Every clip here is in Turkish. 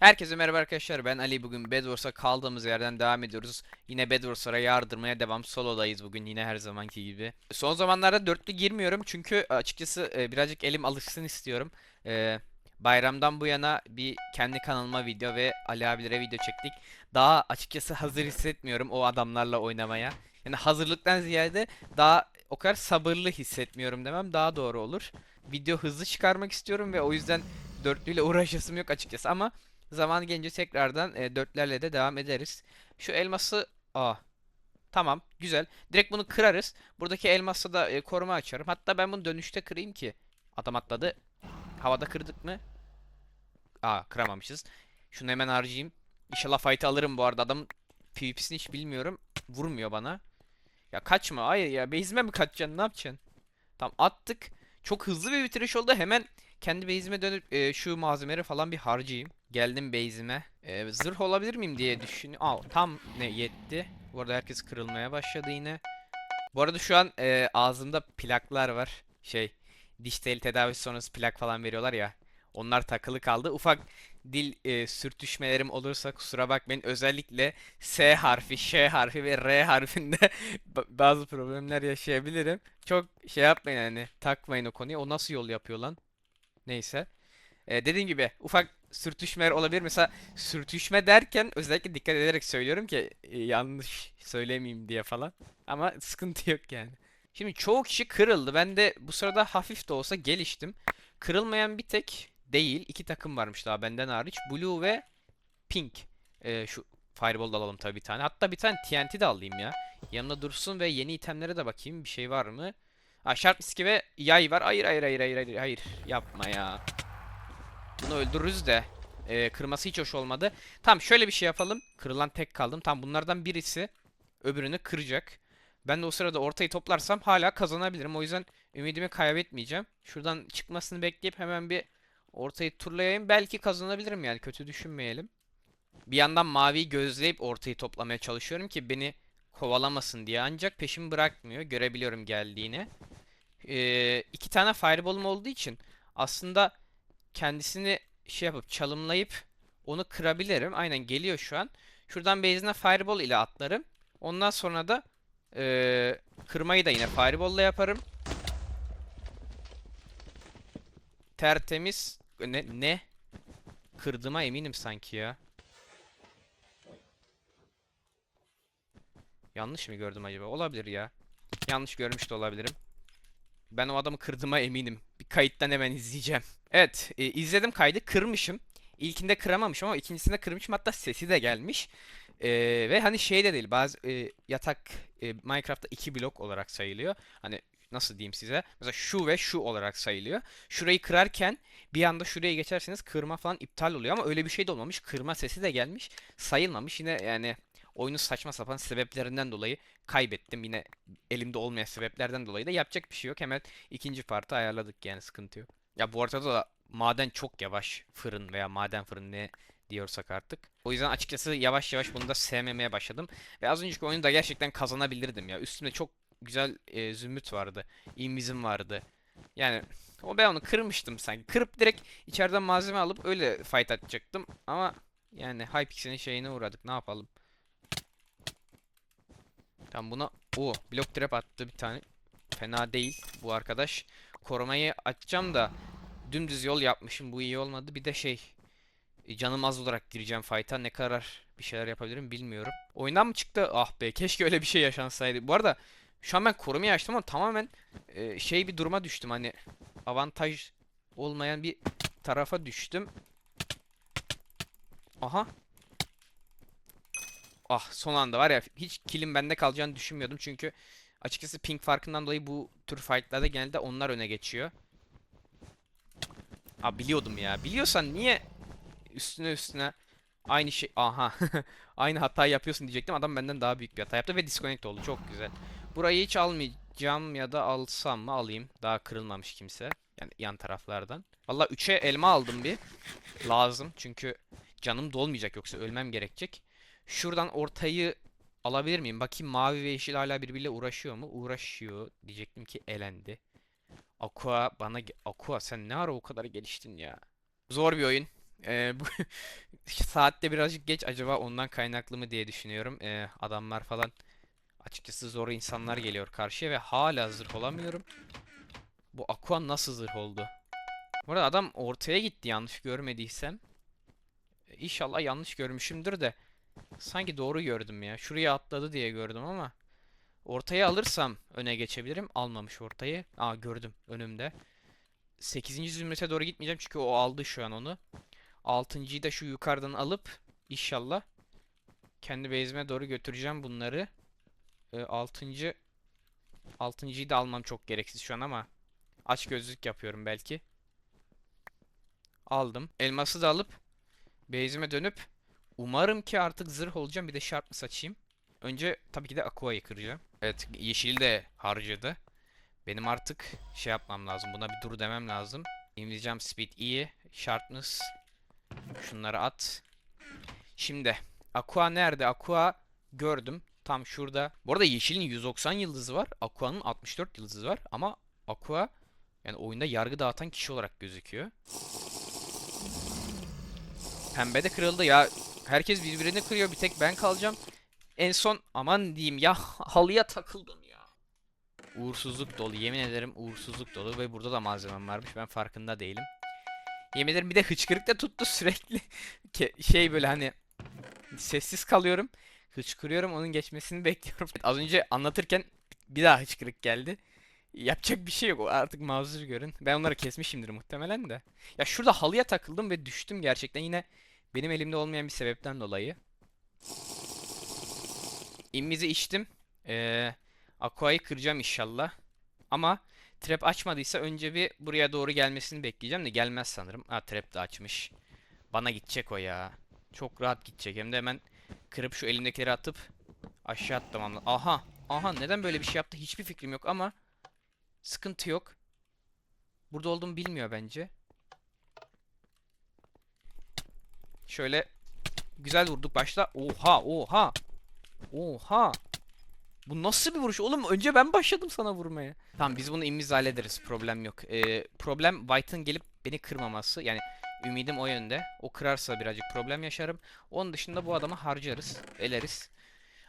Herkese merhaba arkadaşlar ben Ali bugün Bedwars'a kaldığımız yerden devam ediyoruz. Yine Bedwars'a yardırmaya devam solodayız bugün yine her zamanki gibi. Son zamanlarda dörtlü girmiyorum çünkü açıkçası e, birazcık elim alışsın istiyorum. E, Bayramdan bu yana bir kendi kanalıma video ve Ali abilere video çektik. Daha açıkçası hazır hissetmiyorum o adamlarla oynamaya. Yani hazırlıktan ziyade daha o kadar sabırlı hissetmiyorum demem daha doğru olur. Video hızlı çıkarmak istiyorum ve o yüzden dörtlüyle uğraşasım yok açıkçası ama Zaman gelince tekrardan e, dörtlerle de devam ederiz. Şu elması... Aa. Tamam. Güzel. Direkt bunu kırarız. Buradaki elmasla da e, koruma açarım. Hatta ben bunu dönüşte kırayım ki. Adam atladı. Havada kırdık mı? Aa kıramamışız. Şunu hemen harcayayım. İnşallah fight'ı alırım bu arada. Adam PvP'sini hiç bilmiyorum. Vurmuyor bana. Ya kaçma. Hayır ya. Base'ime mi kaçacaksın? Ne yapacaksın? Tamam attık. Çok hızlı bir bitiriş oldu. Hemen kendi base'ime dönüp e, şu malzemeleri falan bir harcayayım. Geldim base'ime. E, zırh olabilir miyim diye düşünüyorum. Aa tam ne yetti. Bu arada herkes kırılmaya başladı yine. Bu arada şu an e, ağzımda plaklar var. Şey diş teli tedavisi sonrası plak falan veriyorlar ya. Onlar takılı kaldı. Ufak dil e, sürtüşmelerim olursa kusura bakmayın. Özellikle S harfi, Ş harfi ve R harfinde ba- bazı problemler yaşayabilirim. Çok şey yapmayın hani takmayın o konuyu. O nasıl yol yapıyor lan? Neyse. E, dediğim gibi ufak sürtüşmeler olabilir. Mesela sürtüşme derken özellikle dikkat ederek söylüyorum ki e, yanlış söylemeyeyim diye falan. Ama sıkıntı yok yani. Şimdi çoğu kişi kırıldı. Ben de bu sırada hafif de olsa geliştim. Kırılmayan bir tek değil. iki takım varmış daha benden hariç. Blue ve Pink. E, şu Fireball alalım tabii bir tane. Hatta bir tane TNT de alayım ya. Yanımda dursun ve yeni itemlere de bakayım. Bir şey var mı? Ha Sharp Miski ve yay var. Hayır hayır hayır hayır hayır. Hayır. Yapma ya. Bunu öldürürüz de. Ee, kırması hiç hoş olmadı. Tamam şöyle bir şey yapalım. Kırılan tek kaldım. Tamam bunlardan birisi öbürünü kıracak. Ben de o sırada ortayı toplarsam hala kazanabilirim. O yüzden ümidimi kaybetmeyeceğim. Şuradan çıkmasını bekleyip hemen bir ortayı turlayayım. Belki kazanabilirim yani kötü düşünmeyelim. Bir yandan maviyi gözleyip ortayı toplamaya çalışıyorum ki beni kovalamasın diye. Ancak peşimi bırakmıyor. Görebiliyorum geldiğini. Ee, iki tane fireball'um olduğu için aslında kendisini şey yapıp çalımlayıp onu kırabilirim. Aynen geliyor şu an. Şuradan base'ine fireball ile atlarım. Ondan sonra da eee, kırmayı da yine fireball ile yaparım. Tertemiz. Ne? Ne? Kırdığıma eminim sanki ya. Yanlış mı gördüm acaba? Olabilir ya. Yanlış görmüş de olabilirim. Ben o adamı kırdığıma eminim. Bir kayıttan hemen izleyeceğim. Evet, e, izledim kaydı. Kırmışım. İlkinde kıramamışım ama ikincisinde kırmışım. Hatta sesi de gelmiş. E, ve hani şey de değil. Bazı e, yatak e, Minecraft'ta iki blok olarak sayılıyor. Hani nasıl diyeyim size? Mesela şu ve şu olarak sayılıyor. Şurayı kırarken bir anda şuraya geçerseniz kırma falan iptal oluyor ama öyle bir şey de olmamış. Kırma sesi de gelmiş. Sayılmamış. Yine yani oyunun saçma sapan sebeplerinden dolayı kaybettim. Yine elimde olmayan sebeplerden dolayı da yapacak bir şey yok. Hemen ikinci partı ayarladık yani sıkıntı yok. Ya bu arada da maden çok yavaş. Fırın veya maden fırın ne diyorsak artık. O yüzden açıkçası yavaş yavaş bunu da sevmemeye başladım. Ve az önceki oyunu da gerçekten kazanabilirdim ya. Üstümde çok güzel e, zümrüt vardı. İmizim vardı. Yani o ben onu kırmıştım sanki. Kırıp direkt içeriden malzeme alıp öyle fight atacaktım. Ama yani Hypixel'in şeyine uğradık. Ne yapalım? Tamam buna o blok trap attı bir tane. Fena değil bu arkadaş. Korumayı açacağım da dümdüz yol yapmışım. Bu iyi olmadı. Bir de şey e, canım az olarak gireceğim fight'a. Ne kadar bir şeyler yapabilirim bilmiyorum. Oyundan mı çıktı? Ah be keşke öyle bir şey yaşansaydı. Bu arada şu an ben korumayı açtım ama tamamen e, şey bir duruma düştüm. Hani avantaj olmayan bir tarafa düştüm. Aha. Ah son anda var ya hiç killim bende kalacağını düşünmüyordum çünkü açıkçası ping farkından dolayı bu tür fightlarda genelde onlar öne geçiyor. Aa biliyordum ya. Biliyorsan niye üstüne üstüne aynı şey aha aynı hata yapıyorsun diyecektim. Adam benden daha büyük bir hata yaptı ve disconnect oldu. Çok güzel. Burayı hiç almayacağım ya da alsam mı alayım. Daha kırılmamış kimse. Yani yan taraflardan. Valla 3'e elma aldım bir. Lazım çünkü canım dolmayacak yoksa ölmem gerekecek. Şuradan ortayı alabilir miyim? Bakayım mavi ve yeşil hala birbiriyle uğraşıyor mu? Uğraşıyor. Diyecektim ki elendi. Aqua bana... Aqua sen ne ara o kadar geliştin ya? Zor bir oyun. Ee, bu saatte birazcık geç acaba ondan kaynaklı mı diye düşünüyorum. Ee, adamlar falan açıkçası zor insanlar geliyor karşıya ve hala zırh olamıyorum. Bu Aqua nasıl zırh oldu? Bu arada adam ortaya gitti yanlış görmediysem. İnşallah yanlış görmüşümdür de. Sanki doğru gördüm ya. Şuraya atladı diye gördüm ama. Ortaya alırsam öne geçebilirim. Almamış ortayı. Aa gördüm önümde. 8. zümrete doğru gitmeyeceğim çünkü o aldı şu an onu. 6.yı da şu yukarıdan alıp inşallah kendi base'ime doğru götüreceğim bunları. Ee, 6. 6.yı da almam çok gereksiz şu an ama aç gözlük yapıyorum belki. Aldım. Elması da alıp base'ime dönüp umarım ki artık zırh olacağım. Bir de sharpness açayım. Önce tabii ki de Aqua'yı kıracağım. Evet yeşil de harcadı. Benim artık şey yapmam lazım. Buna bir dur demem lazım. İngilizcem speed iyi. Sharpness. Şunları at. Şimdi Aqua nerede? Aqua gördüm. Tam şurada. Bu arada yeşilin 190 yıldızı var. Aqua'nın 64 yıldızı var. Ama Aqua yani oyunda yargı dağıtan kişi olarak gözüküyor. Pembe de kırıldı ya. Herkes birbirini kırıyor. Bir tek ben kalacağım. En son aman diyeyim ya halıya takıldım ya. Uğursuzluk dolu. Yemin ederim uğursuzluk dolu ve burada da malzemem varmış. Ben farkında değilim. Yemin ederim bir de hıçkırık da tuttu sürekli. Şey böyle hani sessiz kalıyorum. Hıçkırıyorum onun geçmesini bekliyorum. Az önce anlatırken bir daha hıçkırık geldi. Yapacak bir şey yok. Artık mazur görün. Ben onları kesmişimdir muhtemelen de. Ya şurada halıya takıldım ve düştüm gerçekten yine benim elimde olmayan bir sebepten dolayı. İmmizi içtim. Ee, Aqua'yı kıracağım inşallah. Ama trap açmadıysa önce bir buraya doğru gelmesini bekleyeceğim de gelmez sanırım. Ha trap de açmış. Bana gidecek o ya. Çok rahat gidecek. Hem de hemen kırıp şu elimdekileri atıp aşağı atlamam lazım. Aha. Aha neden böyle bir şey yaptı hiçbir fikrim yok ama sıkıntı yok. Burada olduğumu bilmiyor bence. Şöyle güzel vurduk başta. Oha oha. Oha. Bu nasıl bir vuruş? Oğlum önce ben başladım sana vurmaya. Tamam biz bunu immiz hallederiz. Problem yok. Ee, problem White'ın gelip beni kırmaması. Yani ümidim o yönde. O kırarsa birazcık problem yaşarım. Onun dışında bu adamı harcarız. Eleriz.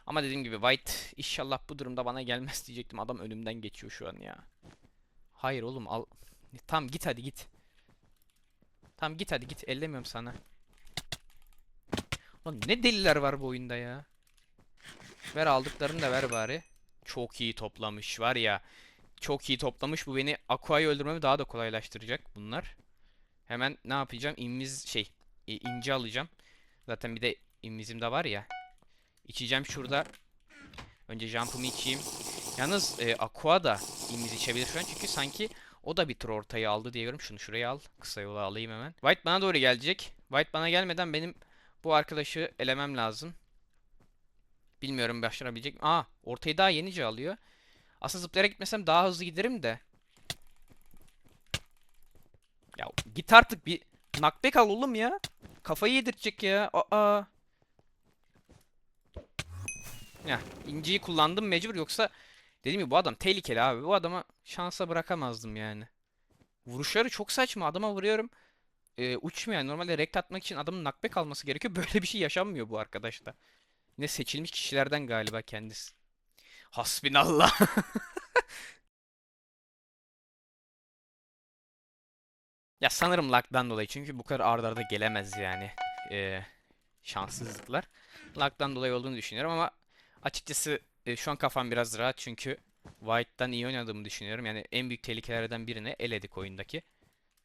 Ama dediğim gibi White inşallah bu durumda bana gelmez diyecektim. Adam önümden geçiyor şu an ya. Hayır oğlum al. Tamam git hadi git. Tamam git hadi git. Ellemiyorum sana. Lan ne deliler var bu oyunda ya. Ver aldıklarını da ver bari. Çok iyi toplamış var ya. Çok iyi toplamış. Bu beni Aqua'yı öldürmemi daha da kolaylaştıracak bunlar. Hemen ne yapacağım? İmmiz şey e, ince alacağım. Zaten bir de immizim de var ya. İçeceğim şurada. Önce jump'ımı içeyim. Yalnız e, Aqua da immiz içebilir şu an çünkü sanki o da bir tur ortayı aldı diye görüyorum. Şunu şuraya al. Kısa yola alayım hemen. White bana doğru gelecek. White bana gelmeden benim bu arkadaşı elemem lazım. Bilmiyorum başarabilecek mi? Aa, ortayı daha yenice alıyor. Aslında zıplayarak gitmesem daha hızlı giderim de. Ya git artık bir knockback al oğlum ya. Kafayı yedirecek ya. Aa. Ya inciyi kullandım mecbur yoksa dediğim gibi bu adam tehlikeli abi. Bu adama şansa bırakamazdım yani. Vuruşları çok saçma. Adama vuruyorum. Ee, uçmuyor. Normalde rekt atmak için adamın knockback alması gerekiyor. Böyle bir şey yaşanmıyor bu arkadaşta. Yine seçilmiş kişilerden galiba kendisi. Hasbinallah. Ya sanırım luck'dan dolayı çünkü bu kadar arda arda gelemez yani. Ee, şanssızlıklar. Luck'dan dolayı olduğunu düşünüyorum ama açıkçası e, şu an kafam biraz rahat çünkü White'dan iyi oynadığımı düşünüyorum. Yani en büyük tehlikelerden birini eledik oyundaki.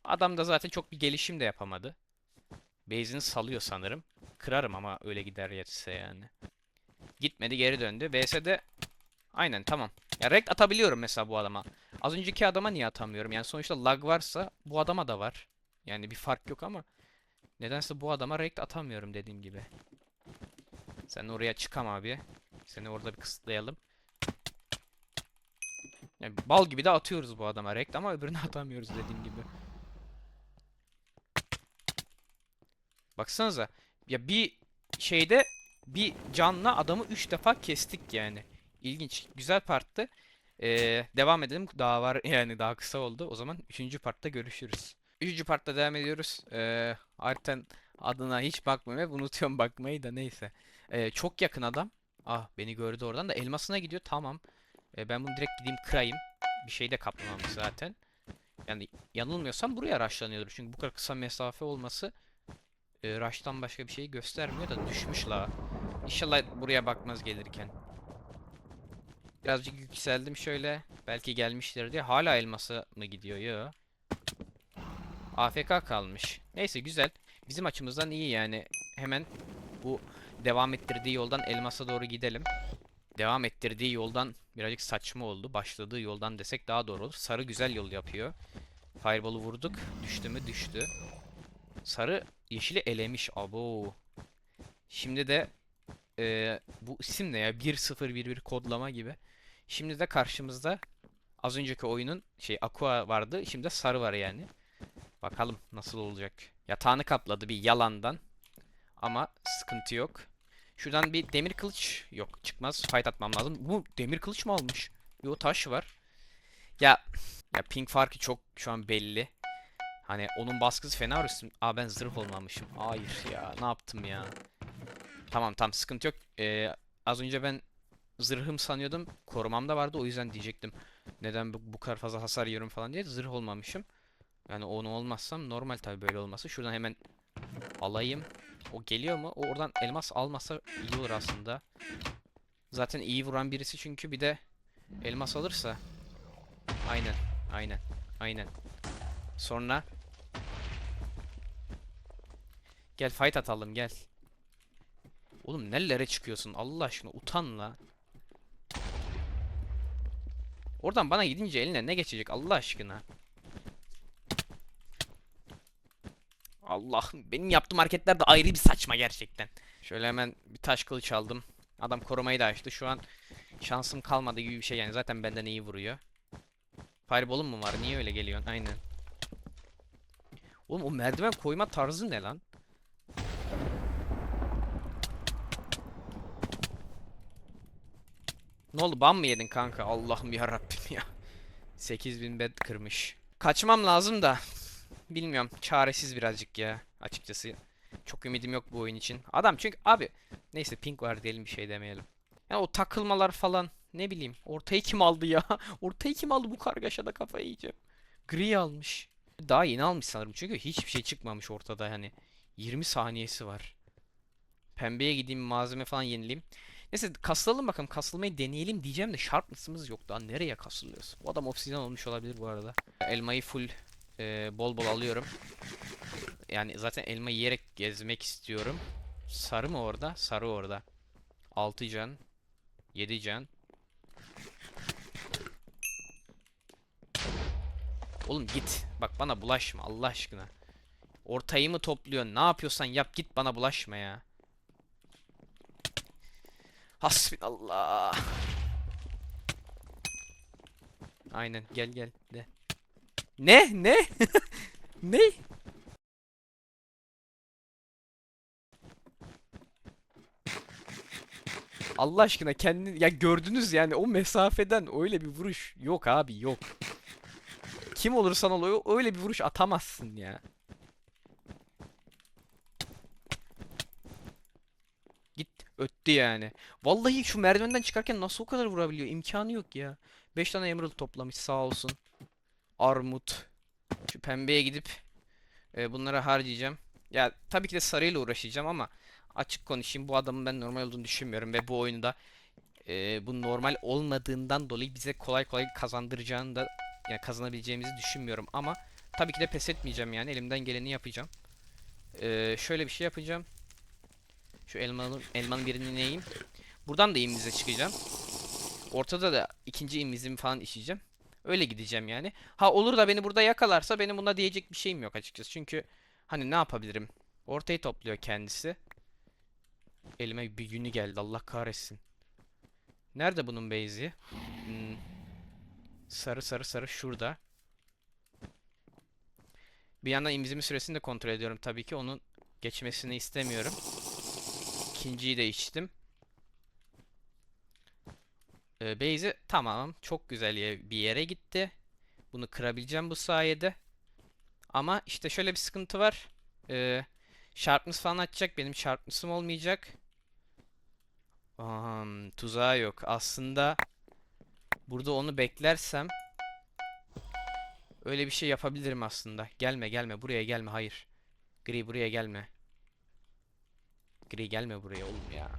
Adam da zaten çok bir gelişim de yapamadı. Base'ini salıyor sanırım. Kırarım ama öyle gider yetse yani. Gitmedi geri döndü. VS'de aynen tamam. Ya rekt atabiliyorum mesela bu adama. Az önceki adama niye atamıyorum? Yani sonuçta lag varsa bu adama da var. Yani bir fark yok ama nedense bu adama rekt atamıyorum dediğim gibi. Sen oraya çıkam abi. Seni orada bir kısıtlayalım. Yani bal gibi de atıyoruz bu adama rekt ama öbürüne atamıyoruz dediğim gibi. Baksanıza. Ya bir şeyde bir canla adamı 3 defa kestik yani. İlginç. Güzel parttı. Ee, devam edelim. Daha var yani daha kısa oldu. O zaman 3. partta görüşürüz. Üçüncü partta devam ediyoruz. Ee, haritanın adına hiç bakmıyorum. Hep unutuyorum bakmayı da neyse. Ee, çok yakın adam. Ah beni gördü oradan da elmasına gidiyor. Tamam. Ee, ben bunu direkt gideyim kırayım. Bir şey de kaplamamış zaten. Yani yanılmıyorsam buraya rushlanıyordur. Çünkü bu kadar kısa mesafe olması e, rush'tan başka bir şey göstermiyor da düşmüş la. İnşallah buraya bakmaz gelirken. Birazcık yükseldim şöyle. Belki gelmiştir diye. Hala elması mı gidiyor? Yo. AFK kalmış. Neyse güzel. Bizim açımızdan iyi yani. Hemen bu devam ettirdiği yoldan elmasa doğru gidelim. Devam ettirdiği yoldan birazcık saçma oldu. Başladığı yoldan desek daha doğru olur. Sarı güzel yol yapıyor. Fireball'u vurduk. Düştü mü? Düştü. Sarı yeşili elemiş. Abo. Şimdi de eee, bu isim ne ya? 1011 kodlama gibi. Şimdi de karşımızda az önceki oyunun şey Aqua vardı. Şimdi de sarı var yani. Bakalım nasıl olacak. Yatağını kapladı bir yalandan. Ama sıkıntı yok. Şuradan bir demir kılıç yok çıkmaz. Fight atmam lazım. Bu demir kılıç mı almış? Yo taş var. Ya ya ping farkı çok şu an belli. Hani onun baskısı fena üstüm. Aa ben zırh olmamışım. Hayır ya ne yaptım ya. Tamam tamam sıkıntı yok. Ee, az önce ben zırhım sanıyordum. Korumam da vardı o yüzden diyecektim. Neden bu, bu kadar fazla hasar yiyorum falan diye zırh olmamışım. Yani onu olmazsam normal tabii böyle olması. Şuradan hemen alayım. O geliyor mu? O oradan elmas almasa iyi olur aslında. Zaten iyi vuran birisi çünkü bir de elmas alırsa. Aynen. Aynen. Aynen. Sonra Gel fight atalım gel. Oğlum nerelere çıkıyorsun Allah aşkına utan la. Oradan bana gidince eline ne geçecek Allah aşkına. Allah'ım benim yaptığım hareketler de ayrı bir saçma gerçekten. Şöyle hemen bir taş kılıç aldım. Adam korumayı da açtı. Şu an şansım kalmadı gibi bir şey yani. Zaten benden iyi vuruyor. Fireball'um mu var? Niye öyle geliyorsun? Aynen. Oğlum o merdiven koyma tarzı ne lan? Ne oldu? Ban mı yedin kanka? Allah'ım ya Rabbim ya. 8000 bed kırmış. Kaçmam lazım da. Bilmiyorum. Çaresiz birazcık ya. Açıkçası. Çok ümidim yok bu oyun için. Adam çünkü abi. Neyse pink var diyelim bir şey demeyelim. Ya o takılmalar falan. Ne bileyim. Ortayı kim aldı ya? Ortayı kim aldı bu kargaşada kafayı yiyeceğim. Gri almış. Daha yeni almış sanırım. Çünkü hiçbir şey çıkmamış ortada hani. 20 saniyesi var. Pembeye gideyim malzeme falan yenileyim. Neyse kasılalım bakalım. Kasılmayı deneyelim diyeceğim de sharpness'ımız yok daha. Nereye kasılıyoruz? Bu adam obsidian olmuş olabilir bu arada. Elmayı full e, bol bol alıyorum. Yani zaten elma yiyerek gezmek istiyorum. Sarı mı orada? Sarı orada. 6 can. 7 can. Oğlum git. Bak bana bulaşma Allah aşkına. Ortayı mı topluyorsun? Ne yapıyorsan yap git bana bulaşma ya. Hasbinallah. Aynen gel gel de. Ne? Ne? ne? Allah aşkına kendi ya gördünüz yani o mesafeden öyle bir vuruş yok abi yok. Kim olursan ol öyle bir vuruş atamazsın ya. Git öttü yani. Vallahi şu merdivenden çıkarken nasıl o kadar vurabiliyor? İmkanı yok ya. 5 tane emerald toplamış sağ olsun. Armut. Şu pembeye gidip e, bunları harcayacağım. Ya tabii ki de sarıyla uğraşacağım ama açık konuşayım bu adamın ben normal olduğunu düşünmüyorum ve bu oyunda e, bu normal olmadığından dolayı bize kolay kolay kazandıracağını da yani kazanabileceğimizi düşünmüyorum ama tabii ki de pes etmeyeceğim yani elimden geleni yapacağım. E, şöyle bir şey yapacağım. Şu elmanın elmanın birini ineyim. Buradan da imize çıkacağım. Ortada da ikinci imizimi falan işleyeceğim. Öyle gideceğim yani. Ha olur da beni burada yakalarsa benim buna diyecek bir şeyim yok açıkçası. Çünkü hani ne yapabilirim? Ortayı topluyor kendisi. Elime bir günü geldi Allah kahretsin. Nerede bunun base'i? Hmm. Sarı sarı sarı şurada. Bir yandan imizimi süresini de kontrol ediyorum tabii ki. Onun geçmesini istemiyorum. İkinciyi de içtim. Ee, base'i tamam. Çok güzel bir yere gitti. Bunu kırabileceğim bu sayede. Ama işte şöyle bir sıkıntı var. Ee, sharpness falan açacak. Benim sharpness'ım olmayacak. Am, tuzağı yok. Aslında burada onu beklersem öyle bir şey yapabilirim aslında. Gelme gelme buraya gelme. Hayır. Gri buraya gelme. Gri gelme buraya oğlum ya.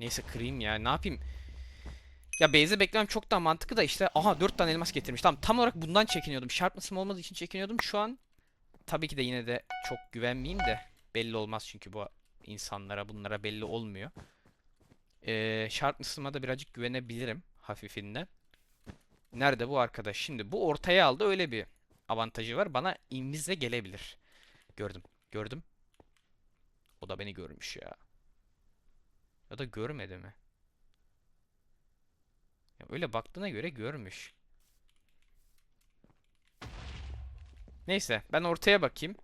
Neyse kırayım ya. Ne yapayım? Ya base'e beklemem çok daha mantıklı da işte aha 4 tane elmas getirmiş. Tamam tam olarak bundan çekiniyordum. Sharpness'ım olmadığı için çekiniyordum. Şu an tabii ki de yine de çok güvenmeyeyim de belli olmaz çünkü bu insanlara bunlara belli olmuyor. Ee, Sharpness'ıma da birazcık güvenebilirim hafifinden. Nerede bu arkadaş? Şimdi bu ortaya aldı öyle bir avantajı var. Bana invizle gelebilir. Gördüm. Gördüm. O da beni görmüş ya. Ya da görmedi mi? Ya öyle baktığına göre görmüş. Neyse ben ortaya bakayım.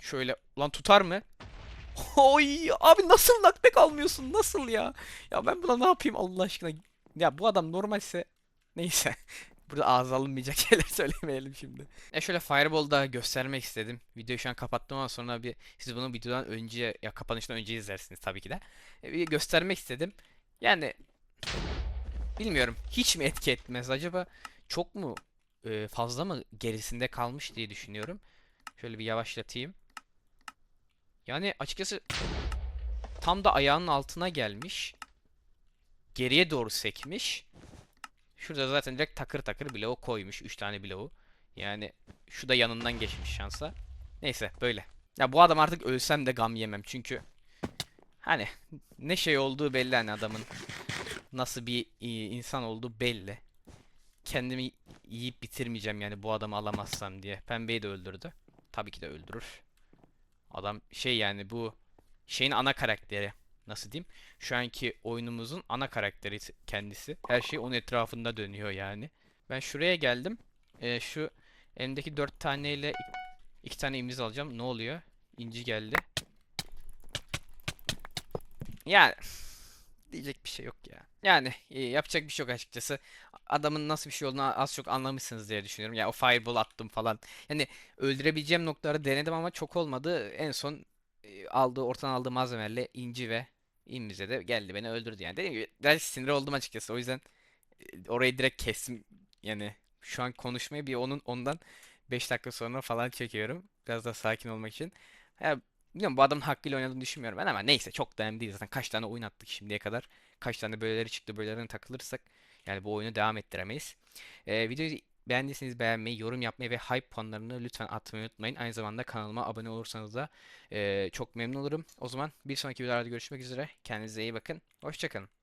Şöyle lan tutar mı? Oy abi nasıl knockback almıyorsun? Nasıl ya? Ya ben buna ne yapayım Allah aşkına? Ya bu adam normalse neyse. Burada ağza alınmayacak şeyler söylemeyelim şimdi. Ya şöyle Fireball da göstermek istedim. Videoyu şu an kapattım ama sonra bir siz bunu videodan önce ya kapanıştan önce izlersiniz tabii ki de. E, Bir göstermek istedim. Yani bilmiyorum hiç mi etki etmez acaba çok mu e, fazla mı gerisinde kalmış diye düşünüyorum. Şöyle bir yavaşlatayım. Yani açıkçası tam da ayağının altına gelmiş. Geriye doğru sekmiş. Şurada zaten direkt takır takır bloğu koymuş. 3 tane bloğu. Yani şu da yanından geçmiş şansa. Neyse böyle. Ya bu adam artık ölsem de gam yemem. Çünkü hani ne şey olduğu belli hani adamın. Nasıl bir e, insan olduğu belli. Kendimi yiyip bitirmeyeceğim yani bu adamı alamazsam diye. Pembeyi de öldürdü. Tabii ki de öldürür. Adam şey yani bu şeyin ana karakteri. Nasıl diyeyim? Şu anki oyunumuzun ana karakteri kendisi. Her şey onun etrafında dönüyor yani. Ben şuraya geldim. Ee, şu elimdeki dört taneyle ik- iki tane imiz alacağım. Ne oluyor? İnci geldi. Yani diyecek bir şey yok ya. Yani e, yapacak bir şey yok açıkçası. Adamın nasıl bir şey olduğunu az çok anlamışsınız diye düşünüyorum. Ya o fireball attım falan. Yani öldürebileceğim noktaları denedim ama çok olmadı. En son e, aldığı ortadan aldığı malzemelerle inci ve İmmize de geldi beni öldürdü yani. Dediğim gibi biraz sinir oldum açıkçası. O yüzden e, orayı direkt kestim. Yani şu an konuşmayı bir onun ondan 5 dakika sonra falan çekiyorum. Biraz daha sakin olmak için. Ya, bilmiyorum bu adamın hakkıyla oynadığını düşünmüyorum ben ama neyse çok da önemli değil zaten. Kaç tane oyun attık şimdiye kadar. Kaç tane böyleleri çıktı böylelerine takılırsak yani bu oyunu devam ettiremeyiz. Ee, videoyu beğendiyseniz beğenmeyi, yorum yapmayı ve hype puanlarını lütfen atmayı unutmayın. Aynı zamanda kanalıma abone olursanız da e, çok memnun olurum. O zaman bir sonraki videolarda görüşmek üzere. Kendinize iyi bakın. Hoşçakalın.